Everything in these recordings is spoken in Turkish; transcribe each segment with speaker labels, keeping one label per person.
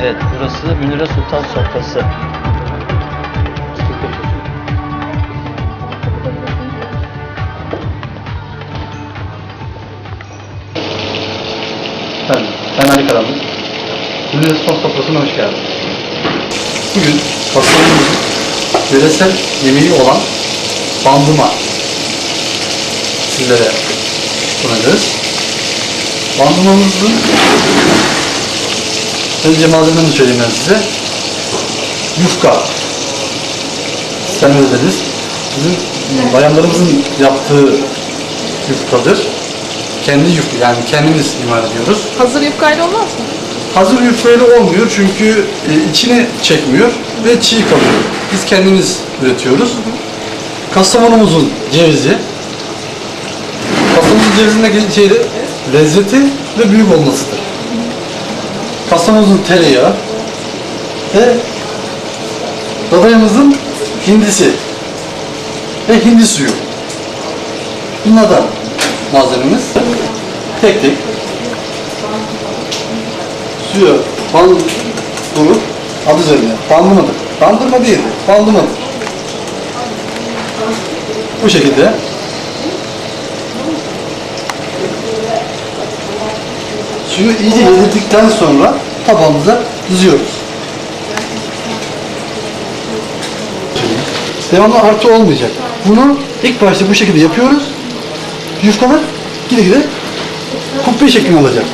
Speaker 1: Evet, burası Münire Sultan Sofrası.
Speaker 2: Ben, ben Ali Karanlık. Ünlü Spor Sofrası'na hoş geldin. Bugün Kastamonu'nun yöresel yemeği olan bandıma sizlere sunacağız. Bandımamızın önce malzemelerini söyleyeyim ben size. Yufka. Sen öyle dediniz. Bizim bayanlarımızın yaptığı yufkadır. Kendi yufka yani kendimiz imal ediyoruz.
Speaker 3: Hazır yufkayla olmaz mı?
Speaker 2: Hazır yufkayla olmuyor çünkü e, içine çekmiyor ve çiğ kalıyor. Biz kendimiz üretiyoruz. Kastamonumuzun cevizi. Kastamonu cevizindeki şey de lezzeti ve büyük olmasıdır. Kastamonumuzun tereyağı ve dadayımızın hindisi ve hindi suyu. Bunlardan malzememiz tek tek suya bal vurup adı üzerine bandırmadır. Bandırma değildi, bandırmadır. Bu şekilde suyu iyice yedirdikten sonra tabağımıza diziyoruz. Devamlı artı olmayacak. Bunu ilk başta bu şekilde yapıyoruz. Yufkalar gide gide kubbe şeklini alacak.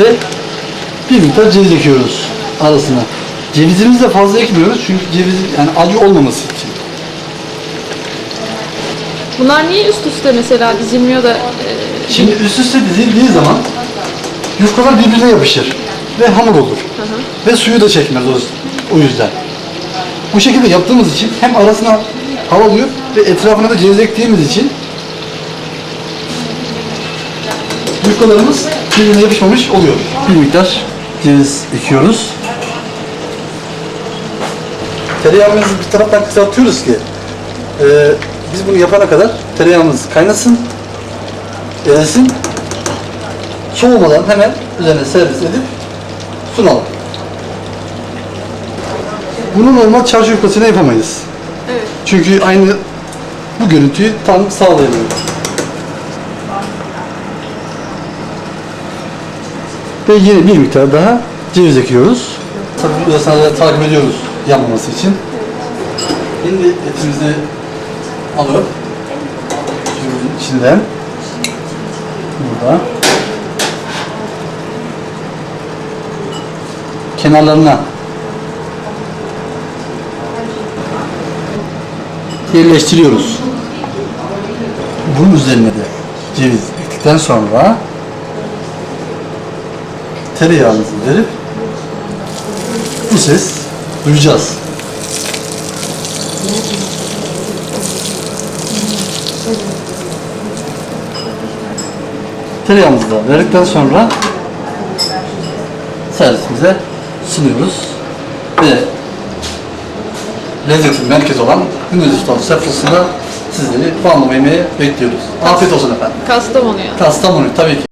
Speaker 2: Ve bir miktar ceviz ekiyoruz arasına. Cevizimizi de fazla ekmiyoruz çünkü ceviz yani acı olmaması için.
Speaker 3: Bunlar niye üst üste mesela dizilmiyor da e,
Speaker 2: Şimdi üst üste dizildiği zaman yufkalar birbirine yapışır ve hamur olur. Ve suyu da çekmez o, o yüzden. Bu şekilde yaptığımız için hem arasına hava alıyor ve etrafına da ceviz ektiğimiz için yufkalarımız birbirine yapışmamış oluyor. Bir miktar ceviz ekiyoruz. Tereyağımızı bir taraftan kızartıyoruz ki e, biz bunu yapana kadar tereyağımız kaynasın, erisin. Soğumadan hemen üzerine servis edip sunalım. Bunu normal çarşı yufkasıyla yapamayız.
Speaker 3: evet.
Speaker 2: Çünkü aynı bu görüntüyü tam sağlayamıyor. Ve yine bir miktar daha ceviz ekiyoruz. Tabii takip ediyoruz yanmaması için. Şimdi etimizi alıp cevizin içinden burada kenarlarına yerleştiriyoruz. Bunun üzerine de ceviz ektikten sonra tereyağımızı verip bu ses duyacağız. Tereyağımızı da verdikten sonra servisimize sunuyoruz ve lezzetin merkezi olan Gündüz İstanbul sofrasında sizleri puanlama yemeğe bekliyoruz. Afiyet olsun efendim.
Speaker 3: Kastamonu'ya.
Speaker 2: Kastamonu tabii ki.